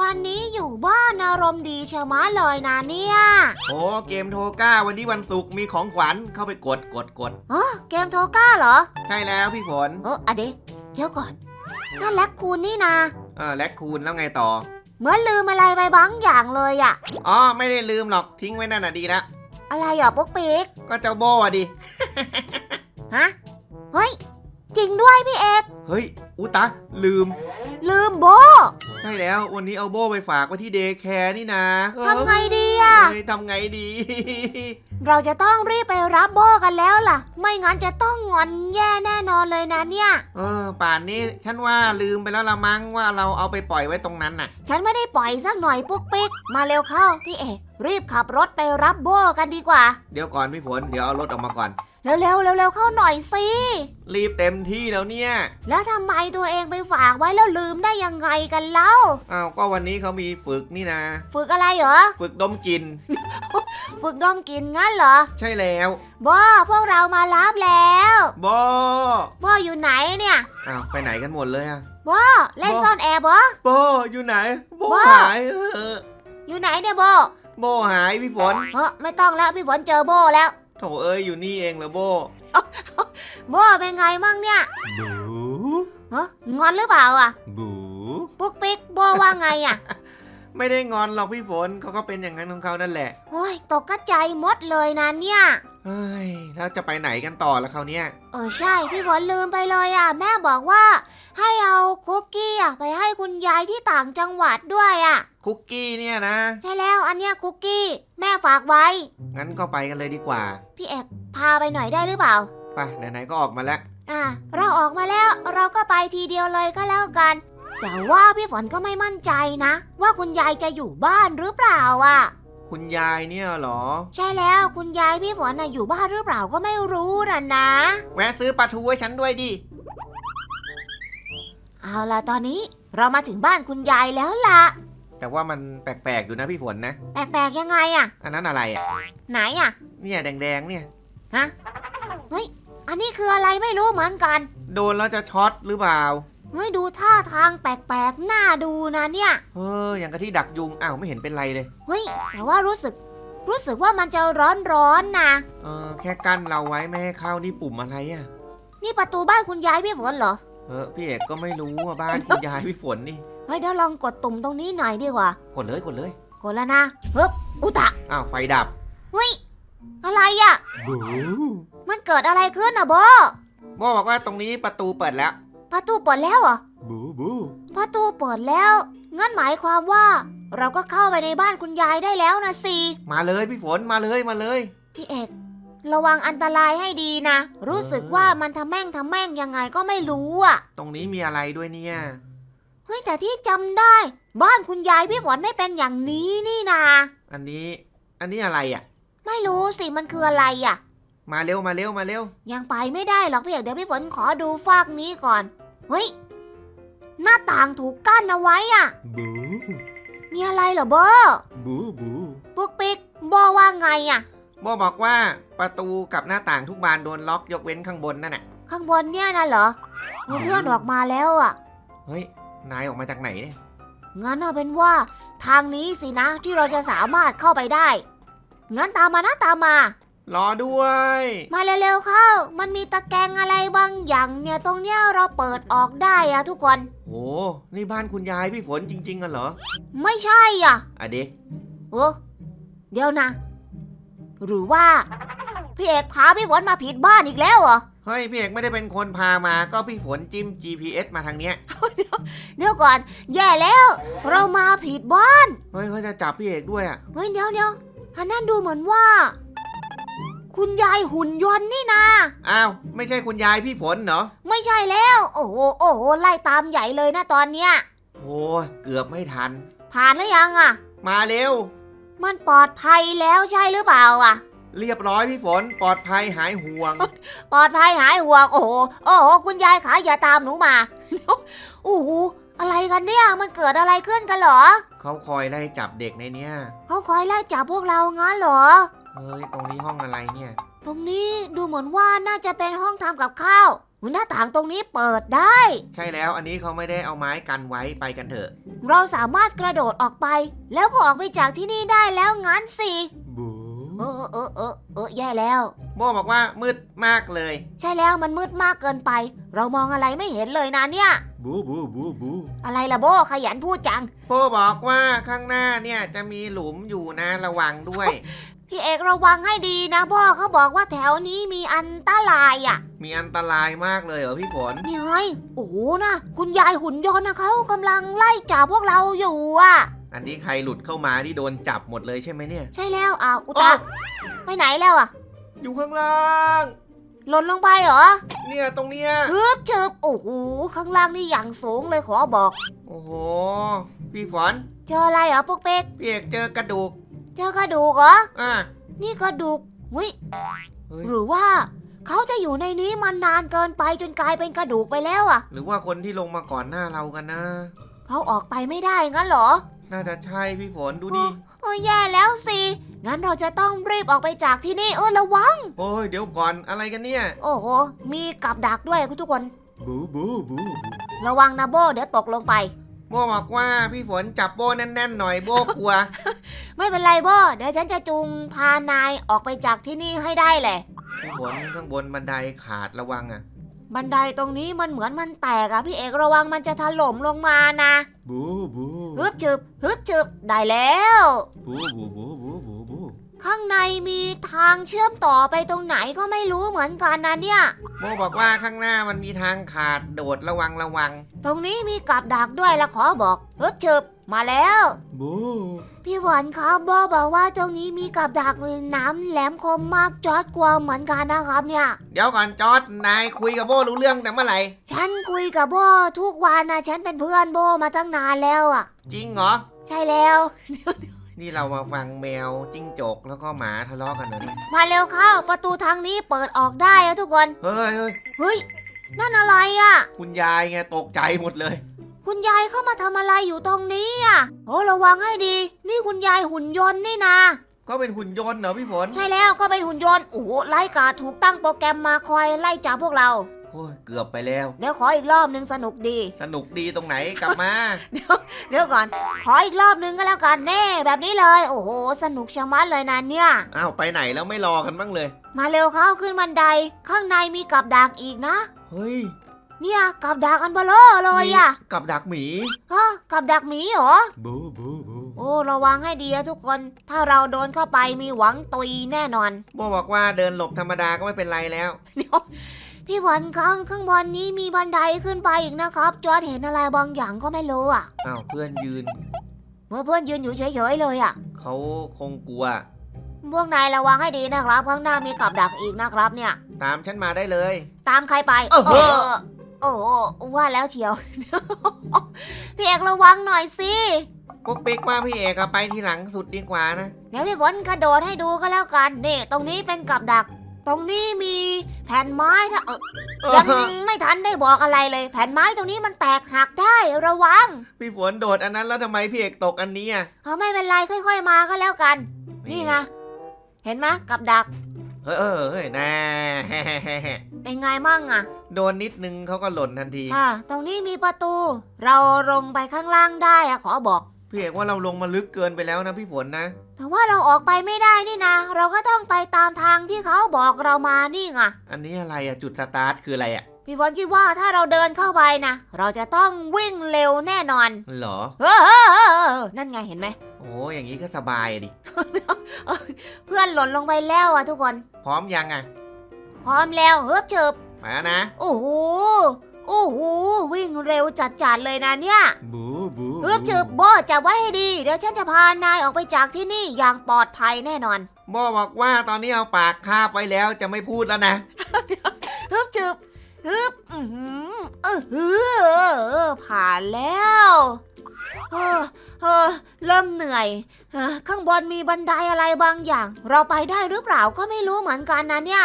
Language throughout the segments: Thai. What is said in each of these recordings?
วันนี้อยู่บ้านอารมณ์ดีเชียวมะเลยนะเนี่ยโอ้เกมโทก้าวันนี้วันศุกร์มีของขวัญเข้าไปกดกดกดอ๋อเกมโทก้าเหรอ ใช่แล้วพี่ฝนเอออะเดยวเดี๋ยวก่อนนั่นแลกคูณนี่นะเออแลกคูณแล้วไงต่อ เหมือนลืมอะไรไปบางอย่างเลยอะอ๋อไม่ได้ลืมหรอกทิ้งไว้นั่นน่ะดีละอะไรอะปุ๊กปิ๊กก็เจ้าโบอะดิฮะเฮ้ยจริงด้วยพี่เอกเฮ้ยอุตะลืม ลืมโบ ใช่แล้ววันนี้เอาโบไปฝากไว้ที่เดย์แคร์นี่นะทำไงดีอะเฮ้ยทำไงดี เราจะต้องรีบไปรับโบกันแล้วล่ะ ไม่งั้นจะต้องงอนแย่แน่นอนเลยนะเนี่ย เออ ป่านนี้ฉันว่าลืมไปแล้วละมั้งว่าเราเอาไปปล่อยไว้ตรงนั้นน่ะ ฉันไม่ได้ปล่อยสักหน่อยปุ๊กปิ๊ก มาเร็วเข้าพี่เอกรีบขับรถไปรับโบกันดีกว่า เดี๋ยวก่อนพี่ฝนเดี๋ยวเอารถออกมาก่อน เร็วๆเร็วๆเข้าหน่อยสิ รีบเต็มที่แล้วเนี่ย แล้วทำไมตัวเองไปฝากไว้แล้วลืมได้ยังไงกันเล่า อ้าวก็วันนี้เขามีฝึกนี่นะ ฝึกอะไรเหรอ ฝึกดมกลิ่น ฝึกดมกลินงั้นเหรอ ใช่แล้วบอพวกเรามารับแล้วโบบออยู่ไหนเนี่ยอ้าวไปไหนกันหมดเลยอะบอเล่นบอซ่อนแอบเหรอโบอยู่ไหนโบโบ้หายเอออยู่ไหนเนี่ยโบโบหายพี่ฝนเออไม่ต้องแล้วพี่ฝนเจอโบแล้วโถเอ้ยอยู่นี่เองเหรอโบโบเป็นไงมั่งเนี่ยบูฮะงอนหรือเปล่าอะบูปุ๊กปิ๊กโบว่าไงอะ ไม่ได้งอนหรอกพี่ฝนเขาก็เป็นอย่างนั้นของเขานั่นแหละโอ้ยตกกระใจหมดเลยนะเนี่ย เฮ้ยแล้วจะไปไหนกันต่อละเขาวเนี่ยเออใช่ พี่ฝนลืมไปเลยอะ แม่บอกว่า ให้เอาคุกกี้อะไปให้คุณยายที่ต่างจังหวัดด้วยอะ คุกกี้เนี่ยนะ ใช่แล้วอันเนี้ยคุกกี้ แม่ฝากไว้ งั้นก็ไปกันเลยดีกว่าพี่เอกพาไปหน่อยได้หรือเปล่า ไปไหนๆก็ออกมาแล้ว อ่าเราออกมาแล้วเราก็ไปทีเดียวเลยก็แล้วกัน แต่ว่าพี่ฝนก็ไม่มั่นใจนะ ว่าคุณยายจะอยู่บ้านหรือเปล่าอะ คุณยายเนี่ยเหรอ ใช่แล้วคุณยายพี่ฝนน่ะอยู่บ้านหรือเปล่าก็ไม่รู้นะนะ แวะซื้อปลาทูให้ฉันด้วยดิ เอาล่ะตอนนี้เรามาถึงบ้านคุณยายแล้วล่ะ แต่ว่ามันแปลกๆอยู่นะพี่ฝนนะ แปลกๆยังไงอะ อันนั้นอะไรอะ ไหนอะ เนี่ยแดงๆเนี่ย อันนี้คืออะไรไม่รู้เหมือนกัน โดนแล้วจะช็อตหรือเปล่า เฮ้ยดูท่าทางแปลกๆ น่าดูนะเนี่ย เอออย่างกับที่ดักยุงอ้าวไม่เห็นเป็นไรเลย เฮ้ย แต่ว่ารู้สึก รู้สึกว่ามันจะร้อนๆนะ เออแค่กั้นเราไว้ไม่ให้เข้านี่ปุ่มอะไรอะ นี่ประตูบ้านคุณยายพี่ฝนเหรอ เออพี่เอกก็ไม่รู้ว่าบ้านคุณยายพี่ฝนนี่ เฮ้ยเดี๋ยวลองกดตุ่มตรงนี้หน่อยดีกว่า กดเลยกดเลยกดแล้วนะฮึบอุตะอ้าวไฟดับเฮ้ย อะไรอะบูมันเกิดอะไรขึ้นอะโบโบบอกว่าตรงนี้ประตูเปิดแล้ว ประตูเปิดแล้วเหรอบูบูประตูเปิดแล้ว งั้นหมายความว่า เราก็เข้าไปในบ้านคุณยายได้แล้วนะสิมาเลยพี่ฝนมาเลยมาเลย พี่เอก ระวังอันตรายให้ดีนะ รู้สึกว่ามันทำแม่งทำแม่งยังไงก็ไม่รู้อะตรงนี้มีอะไรด้วยเนี่ย เฮ้ยแต่ที่จำได้ บ้านคุณยายพี่ฝนไม่เป็นอย่างนี้นี่นา อันนี้ อันนี้อะไรอะ ไม่รู้สิมันคืออะไรอะ มาเร็วมาเร็วมาเร็ว ยังไปไม่ได้หรอกพี่เอกเดี๋ยวพี่ฝนขอดูฟากนี้ก่อน เฮ้ย หน้าต่างถูกกั้นเอาไว้อะบู มีอะไรเหรอโบบูบูปุ๊กปิ๊กโบว่าไงอะโบบอกว่าประตูกับหน้าต่างทุกบานโดนล็อกยกเว้นข้างบนนั่นแหละข้างบนเนี่ยนะเหรอเพื่อนออกมาแล้วอะเฮ้ย นายออกมาจากไหนเนี่ย งั้นเอาเป็นว่า ทางนี้สินะที่เราจะสามารถเข้าไปได้ งั้นตามมานะตามมา รอด้วย มาเร็วๆเข้า มันมีตะแกรงอะไรบางอย่างเนี่ยตรงเนี้ยเราเปิดออกได้อะทุกคนโอ้นี่บ้านคุณยายพี่ฝนจริงๆกันเหรอ ไม่ใช่อะอะเดะโอ้เดี๋ยวนะ หรือว่า พี่เอกพาพี่ฝนมาผิดบ้านอีกแล้วเหรอ เฮ้ยพี่เอกไม่ได้เป็นคนพามา ก็พี่ฝนจิ้ม GPS มาทางเนี้ย เดี๋ยวก่อน แย่แล้ว เรามาผิดบ้าน เฮ้ยเขาจะจับพี่เอกด้วยอะเฮ้ยเดี๋ยวเดี๋ยวอันนั้นดูเหมือนว่า คุณยายหุ่นยนต์นี่นาอ้าว ไม่ใช่คุณยายพี่ฝนเหรอ ไม่ใช่แล้ว โอ้โหโอ้โหไล่ตามใหญ่เลยนะตอนเนี้ย โอ้ยเกือบไม่ทัน ผ่านหรือยังอะมาเร็ว มันปลอดภัยแล้วใช่หรือเปล่าอะเรียบร้อยพี่ฝนปลอดภัยหายห่วง ปลอดภัยหายห่วงโอ้โหโอ้โหคุณยายขาอย่าตามหนูมา โอ้โหอะไรกันเนี่ยมันเกิดอะไรขึ้นกันเหรอ เขาคอยไล่จับเด็กในเนี้ย เขาคอยไล่จับพวกเรางั้นเหรอ เฮ้ย ตรงนี้ห้องอะไรเนี่ย ตรงนี้ดูเหมือนว่าน่าจะเป็นห้องทำกับข้าวหน้าต่างตรงนี้เปิดได้ ใช่แล้วอันนี้เขาไม่ได้เอาไม้กันไว้ไปกันเถอะ เราสามารถกระโดดออกไป แล้วก็ออกไปจากที่นี่ได้แล้วงั้นสิบูเออเออเออเออแย่แล้วโบบอกว่ามืดมากเลย ใช่แล้วมันมืดมากเกินไป เรามองอะไรไม่เห็นเลยนะเนี่ย บูบูบูบูอะไรล่ะโบขยันพูดจังโบบอกว่าข้างหน้าเนี่ยจะมีหลุมอยู่นะระวังด้วย พี่เอกระวังให้ดีนะโบเขาบอกว่าแถวนี้มีอันตรายอะมีอันตรายมากเลยเหรอพี่ฝน นี่ไงโอ้โหนะคุณยายหุ่นยนต์นะเขากำลังไล่จับพวกเราอยู่อะ อันนี้ใครหลุดเข้ามาที่โดนจับหมดเลยใช่ไหมเนี่ย ใช่แล้วอ้าวอุตาไปไหนแล้วอะอยู่ข้างล่าง หล่นลงไปเหรอเนี่ยตรงเนี้ยฮึบเจิบโอ้โหข้างล่างนี่อย่างสูงเลยขอบอก โอ้โห พี่ฝน เจออะไรเหรอพวกเป็กพี่เอกเจอกระดูก เจอกระดูกเหรอ อะนี่กระดูกวิเฮ้ยหรือว่า เขาจะอยู่ในนี้มันนานเกินไปจนกลายเป็นกระดูกไปแล้วอะ หรือว่าคนที่ลงมาก่อนหน้าเรากันนะ เขาออกไปไม่ได้งั้นเหรอ น่าจะใช่พี่ฝนดูดิ โอ้ยแย่แล้วสิ งั้นเราจะต้องรีบออกไปจากที่นี่เออระวัง โอ้ยเดี๋ยวก่อนอะไรกันเนี่ย โอ้โห มีกับดักด้วยคุณทุกคน บูบูบูระวังนะโบเดี๋ยวตกลงไป โบบอกว่าพี่ฝนจับโบแน่นๆหน่อยโบกลัว ไม่เป็นไรโบเดี๋ยวฉันจะจูงพานายออกไปจากที่นี่ให้ได้แหละ พี่ฝนข้างบนบันไดขาดระวังอะ บันไดตรงนี้มันเหมือนมันแตกอะพี่เอกระวังมันจะถล่มลงมานะบูบูฮึบจึบฮึบจึบได้แล้ว บูบูบูบูบูบู ข้างในมีทางเชื่อมต่อไปตรงไหนก็ไม่รู้เหมือนกันนะเนี่ยโบบอกว่าข้างหน้ามันมีทางขาดโดดระวังระวัง ตรงนี้มีกับดักด้วยละขอบอกฮึบจึบมาแล้ว บู พี่หวานครับบอบอกว่าตรงนี้มีกับดักน้ำแหลมคมมากจอดกลัวเหมือนกันนะครับเนี่ย เดี๋ยวก่อนจอร์ดนายคุยกับโบรู้เรื่องแต่เมื่อไหร่ ฉันคุยกับโบทุกวันนะฉันเป็นเพื่อนโบมาตั้งนานแล้วอะ จริงเหรอ ใช่แล้ว นี่เรามาฟังแมวจิ้งจกแล้วก็หมาทะเลาะกันเหรอเนี่ยมาเร็วเข้า ประตูทางนี้เปิดออกได้อะทุกคน เฮ้ยเฮ้ยเฮ้ย นั่นอะไรอะ คุณยายไงตกใจหมดเลย คุณยายเข้ามาทำอะไรอยู่ตรงนี้อะโอ้ระวังให้ดี นี่คุณยายหุ่นยนต์นี่นะ ก็เป็นหุ่นยนต์เหรอพี่ฝน ใช่แล้วก็เป็นหุ่นยนต์ โอ้โหไล่กาถูกตั้งโปรแกรมมาคอยไล่จับพวกเรา โอ้ยเกือบไปแล้ว เดี๋ยวขออีกรอบหนึ่งสนุกดี สนุกดีตรงไหนกลับมา เดี๋ยวก่อน ขออีกรอบหนึงก็แล้วกันแน่แบบนี้เลย โอ้โห สนุกชะมัดเลยนะเนี่ย อ้าวไปไหนแล้วไม่รอกันบ้างเลย มาเร็วเข้าขึ้นบันได ข้างในมีกับดักอีกนะ เฮ้ยเนี่ยกับดักอันเบลอเลยอะกับดักหมีฮะกับดักหมีเหรอ บูบูบูโอ้ระวังให้ดีนะทุกคน ถ้าเราโดนเข้าไปมีหวังตุยแน่นอน โบบอกว่าเดินหลบธรรมดาก็ไม่เป็นไรแล้ว เดี๋ยว พี่หวันครับข้างบนนี้มีบันไดขึ้นไปอีกนะครับ จอร์ดเห็นอะไรบางอย่างก็ไม่รู้อะอ้าวเพื่อนยืนเมื่อเพื่อนยืนอยู่เฉยๆเลยอะเขาคงกลัว พวกนายระวังให้ดีนะครับ ข้างหน้ามีกับดักอีกนะครับเนี่ย ตามฉันมาได้เลย ตามใครไปเออเออโอ้โหว่าแล้วเชียว พี่เอกระวังหน่อยสิพวกปิ๊กว่าพี่เอกอะไปทีหลังสุดดีกว่านะ เดี๋ยวพี่ฝนกระโดดให้ดูก็แล้วกันนี่ตรงนี้เป็นกับดัก ตรงนี้มีแผ่นไม้ถ้าเออยังไม่ทันได้บอกอะไรเลย แผ่นไม้ตรงนี้มันแตกหักได้ระวัง พี่ฝนโดดอันนั้นแล้วทำไมพี่เอกตกอันนี้อะเอาไม่เป็นไรค่อยๆมาก็แล้วกัน นี่ไงเห็นไหมกับดัก เฮ้ยเออเฮ้ยแน่เป็นไงมั่งอะโดนนิดนึงเขาก็หล่นทันทีอ่าตรงนี้มีประตู เราลงไปข้างล่างได้อะขอบอกพี่เอกว่าเราลงมาลึกเกินไปแล้วนะพี่ฝนนะ แต่ว่าเราออกไปไม่ได้นี่นะ เราก็ต้องไปตามทางที่เขาบอกเรามานี่ไงอันนี้อะไรอะจุดสตาร์ทคืออะไรอะพี่ฝนคิดว่าถ้าเราเดินเข้าไปนะ เราจะต้องวิ่งเร็วแน่นอนเหรอเออเออเออเออนั่นไงเห็นไหม โอ้อย่างนี้ก็สบายดิเพื่อนหล่นลงไปแล้วอะทุกคน พร้อมยังอะพร้อมแล้วเฮิบเฉิบมานะ โอ้โห โอ้โห วิ่งเร็วจัดๆเลยนะเนี่ย บู บูเฮือบจืบโบจับไว้ให้ดี เดี๋ยวฉันจะพานายออกไปจากที่นี่อย่างปลอดภัยแน่นอน โบบอกว่าตอนนี้เอาปากคาบไว้แล้วจะไม่พูดแล้วนะเฮือบจืบฮึบอือหือเออฮือเออผ่านแล้วเออเออเริ่มเหนื่อยเออข้างบนมีบันไดอะไรบางอย่าง เราไปได้หรือเปล่าก็ไม่รู้เหมือนกันนะเนี่ย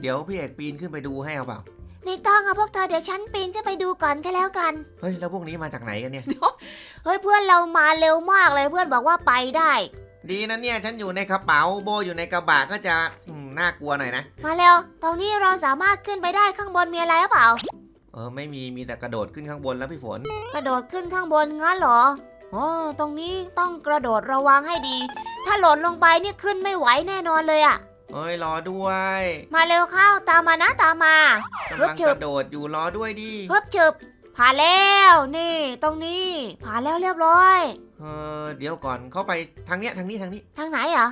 เดี๋ยวพี่เอกปีนขึ้นไปดูให้เอาเปล่า ไม่ต้องอะพวกเธอเดี๋ยวฉันปีนขึ้นไปดูก่อนก็แล้วกัน เฮ้ย แล้วพวกนี้มาจากไหนกันเนี่ย เฮ้ยเพื่อนเรามาเร็วมากเลยเพื่อนบอกว่าไปได้ ดีนะเนี่ย ฉันอยู่ในกระเป๋าโบอยู่ในกระบะก็จะอืมน่ากลัวหน่อยนะ มาเร็วตรงนี้เราสามารถขึ้นไปได้ข้างบนมีอะไรหรือเปล่า เออ ไม่มีมีแต่กระโดดขึ้นข้างบนแล้วพี่ฝน กระโดดขึ้นข้างบนงั้นเหรอโอ้ตรงนี้ต้องกระโดดระวังให้ดี ถ้าหล่นลงไปนี่ขึ้นไม่ไหวแน่นอนเลยอะ เอ้ยรอด้วยมาเร็วเข้าตามมานะตามมากำฮึลับงจึกบระโดดอยู่รอด้วยดิฮึบฉึบผ่านแล้วนี่ ตรงนี้ผ่านแล้วเรียบร้อยเออเดี๋ยวก่อนเข้าไปทางเนี้ยทางนี้ทางนี้ ทางไหนอะ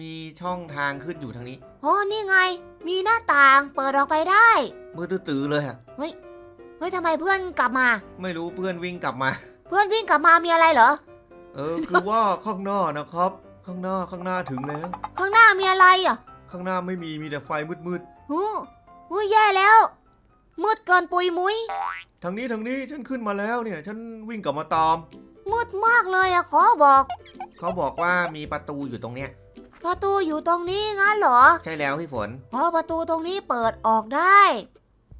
มีช่องทางขึ้นอยู่ทางนี้โอ้นี่ไง มีหน้าต่างเปิดออกไปได้มือตื้อๆเลยอะเฮ้ยทำไมเพื่อนกลับมา ไม่รู้เพื่อนวิ่งกลับมา เพื่อนวิ่งกลับมามีอะไรเหรอเออคือว่าข้างหน้านะครับ ข้างหน้าข้างหน้าถึงแล้ว ข้างหน้ามีอะไรอะ ข้างหน้าไม่มีมีแต่ไฟมืดหูหูแย่แล้ว มืดเกินปุยมุยๆทางนี้ทางนี้ฉันขึ้นมาแล้วเนี่ย ฉันวิ่งกลับมาตาม มืดมากเลยอะขอบอก เขาบอกว่ามีประตูอยู่ตรงเนี้ย ประตูอยู่ตรงนี้งั้นเหรอใช่แล้วพี่ฝน อ๋อประตูตรงนี้เปิดออกได้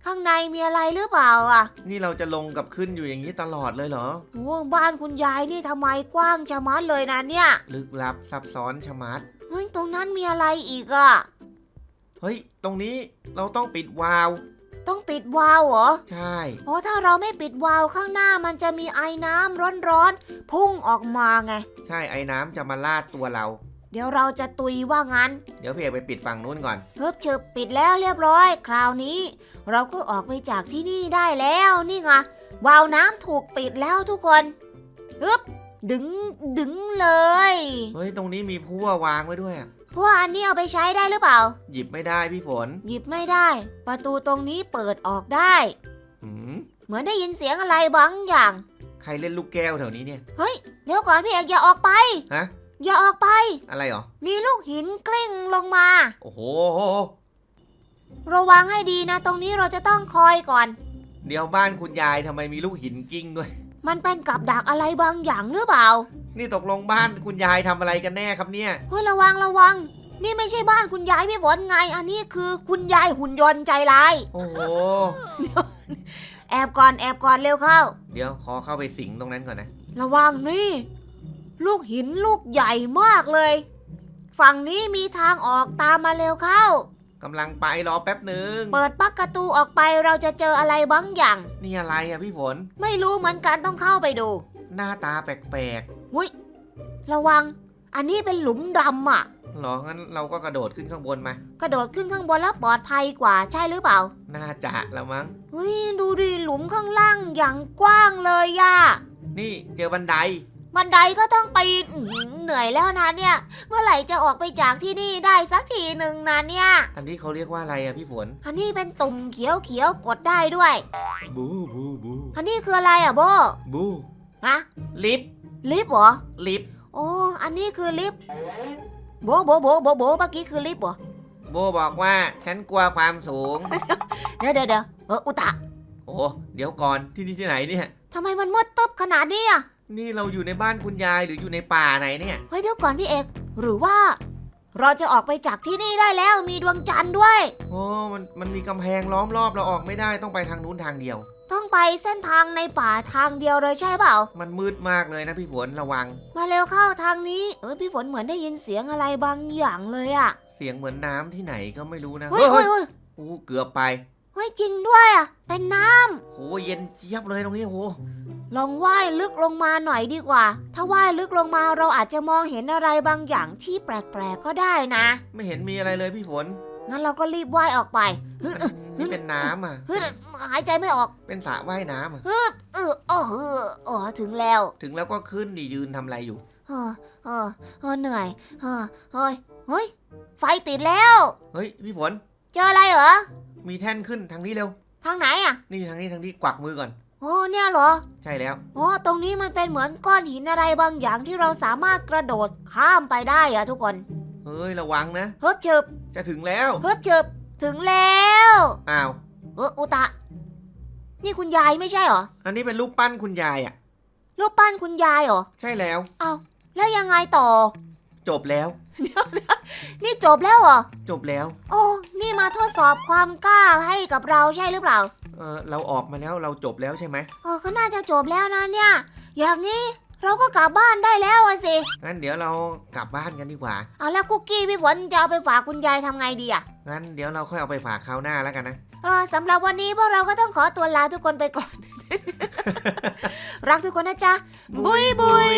ข้างในมีอะไรหรือเปล่าอะนี่เราจะลงกับขึ้นอยู่อย่างนี้ตลอดเลยเหรอ โอ้บ้านคุณยายนี่ทำไมกว้างชะมัดเลยนะเนี่ย ลึกลับซับซ้อนชะมัด เฮ้ยตรงนั้นมีอะไรอีกอะเฮ้ย ตรงนี้เราต้องปิดวาล์วต้องปิดวาล์วเหรอ ใช่อ๋อถ้าเราไม่ปิดวาล์วข้างหน้ามันจะมีไอ้น้ำร้อนๆพุ่งออกมาไง ใช่ไอ้น้ำจะมาลาดตัวเรา เดี๋ยวเราจะตุยว่างั้น เดี๋ยวพี่เอกไปปิดฝั่งนู้นก่อนเพิบเชิบปิดแล้วเรียบร้อย คราวนี้ เราก็ออกไปจากที่นี่ได้แล้วนี่ไงวาล์วน้ำถูกปิดแล้วทุกคนฮึบ ดึงดึงเลย เฮ้ย ตรงนี้มีพั่ววางไว้ด้วยอะพวกอันนี้เอาไปใช้ได้หรือเปล่า หยิบไม่ได้พี่ฝนหยิบไม่ได้ ประตูตรงนี้เปิดออกได้ หืมเหมือนได้ยินเสียงอะไรบางอย่าง ใครเล่นลูกแก้วแถวนี้เนี่ย เฮ้ย เดี๋ยวก่อนพี่เอกอย่าออกไป ฮะ อย่าออกไป อะไรเหรอ มีลูกหินกลิ้งลงมา โอ้โห ระวังให้ดีนะ ตรงนี้เราจะต้องคอยก่อน เดี๋ยวบ้านคุณยายทำไมมีลูกหินกิ้งด้วย มันเป็นกับดักอะไรบางอย่างหรือเปล่านี่ตกลงบ้านคุณยายทำอะไรกันแน่ครับเนี่ย เฮ้ยระวังระวัง นี่ไม่ใช่บ้านคุณยายพี่ฝนไง อันนี้คือคุณยายหุ่นยนต์ใจร้าย โอ้โห แอบก่อนแอบก่อนเร็วเข้า เดี๋ยวขอเข้าไปสิงตรงนั้นก่อนนะ ระวังนี่ ลูกหินลูกใหญ่มากเลย ฝั่งนี้มีทางออกตามมาเร็วเข้า กำลังไปรอแป๊บหนึ่งเปิดปักประตูออกไปเราจะเจออะไรบางอย่าง นี่อะไรอะพี่ฝน ไม่รู้เหมือนกันต้องเข้าไปดู หน้าตาแปลกอุ้ยระวัง อันนี้เป็นหลุมดำอะๆเหรองั้นเราก็กระโดดขึ้นข้างบนมากระโดดขึ้นข้างบนแล้วปลอดภัยกว่าใช่หรือเปล่าน่าจะแล้วมั้ง เฮ้ยดูดิหลุมข้างล่างอย่างกว้างเลยย่านี่เจอบันได บันไดก็ต้องปีนอื้อหือเหนื่อยแล้วนะเนี่ย เมื่อไหร่จะออกไปจากที่นี่ได้สักทีหนึ่งนะเนี่ย อันนี้เขาเรียกว่าอะไรอะพี่ฝน อันนี้เป็นตุ่มเขียวเขียวๆกดได้ด้วย บูบูบูอันนี้คืออะไรอะโบบูฮะลิฟต์ลิฟต์เหรอลิฟต์โอ้อันนี้คือลิฟต์โบโบโบโบโบเมื่อกี้คือลิฟต์เหรอโบบอกว่าฉันกลัวความสูง เดี๋ยวเดี๋ยวเดี๋ยวเอออุตะโอ้เดี๋ยวก่อนที่นี่ที่ไหนเนี่ยทำไมมันมืดตึ๊บขนาดนี้อะ นี่เราอยู่ในบ้านคุณยายหรืออยู่ในป่าไหนเนี่ย เฮ้ยเดี๋ยวก่อนพี่เอก หรือว่า เราจะออกไปจากที่นี่ได้แล้วมีดวงจันทร์ด้วย โอ้มันมันมีกำแพงล้อมรอบเราออกไม่ได้ต้องไปทางนู้นทางเดียว ต้องไปเส้นทางในป่าทางเดียวเลยใช่เปล่า มันมืดมากเลยนะพี่ฝนระวัง มาเร็วเข้าทางนี้ เออพี่ฝนเหมือนได้ยินเสียงอะไรบางอย่างเลยอะเสียงเหมือนน้ำที่ไหนก็ไม่รู้นะเฮ้ยเฮ้ยเฮ้ยโอ้เกือบไปเฮ้ยจริงด้วยอะเป็นน้ำโหเย็นเจี๊ยบเลยตรงนี้โห ลองว่ายลึกลงมาหน่อยดีกว่า ถ้าว่ายลึกลงมาเราอาจจะมองเห็นอะไรบางอย่างที่แปลกๆก็ได้นะ ไม่เห็นมีอะไรเลยพี่ฝนงั้นเราก็รีบว่ายออกไปฮึดมันนี่เป็นน้ำอะ ฮึดหายใจไม่ออกเป็นสระว่ายน้ำอะฮึดเออโอ้เอออ๋อถึงแล้วถึงแล้วก็ขึ้นดิยืนทำอะไรอยู่ เออเออเออเหนื่อยเออเฮ้ยเฮ้ยไฟติดแล้ว เฮ้ยพี่ฝนเจออะไรเหรอมีแท่นขึ้นทางนี้เร็ว ทางไหนอะนี่ทางนี้ทางนี้กวักมือก่อน โอ้เนี่ยเหรอ ใช่แล้ว อ๋อตรงนี้มันเป็นเหมือนก้อนหินอะไรบางอย่างที่เราสามารถกระโดดข้ามไปได้อะทุกคน เฮ้ยระวังนะเฮิบเฉิบจะถึงแล้วเฮิบเฉิบถึงแล้วอ้าวเอออุตะ นี่คุณยายไม่ใช่เหรอ อันนี้เป็นรูปปั้นคุณยายอะ รูปปั้นคุณยายเหรอ ใช่แล้ว เอา แล้วยังไงต่อ จบแล้วนี่จบแล้วเหรอ จบแล้ว โอ้ นี่มาทดสอบความกล้าให้กับเราใช่หรือเปล่าเออเราออกมาแล้วเราจบแล้วใช่ไหมเออก็น่าจะจบแล้วนะเนี่ย อย่างนี้เราก็กลับบ้านได้แล้วอะสิ งั้นเดี๋ยวเรากลับบ้านกันดีกว่า เอาแล้วคุกกี้พี่ฝนจะเอาไปฝากคุณยายทำไงดีอะงั้นเดี๋ยวเราค่อยเอาไปฝากคราวหน้าแล้วกันนะ เออสำหรับวันนี้พวกเราก็ต้องขอตัวลาทุกคนไปก่อน รักทุกคนนะจ๊ะ บุยบุย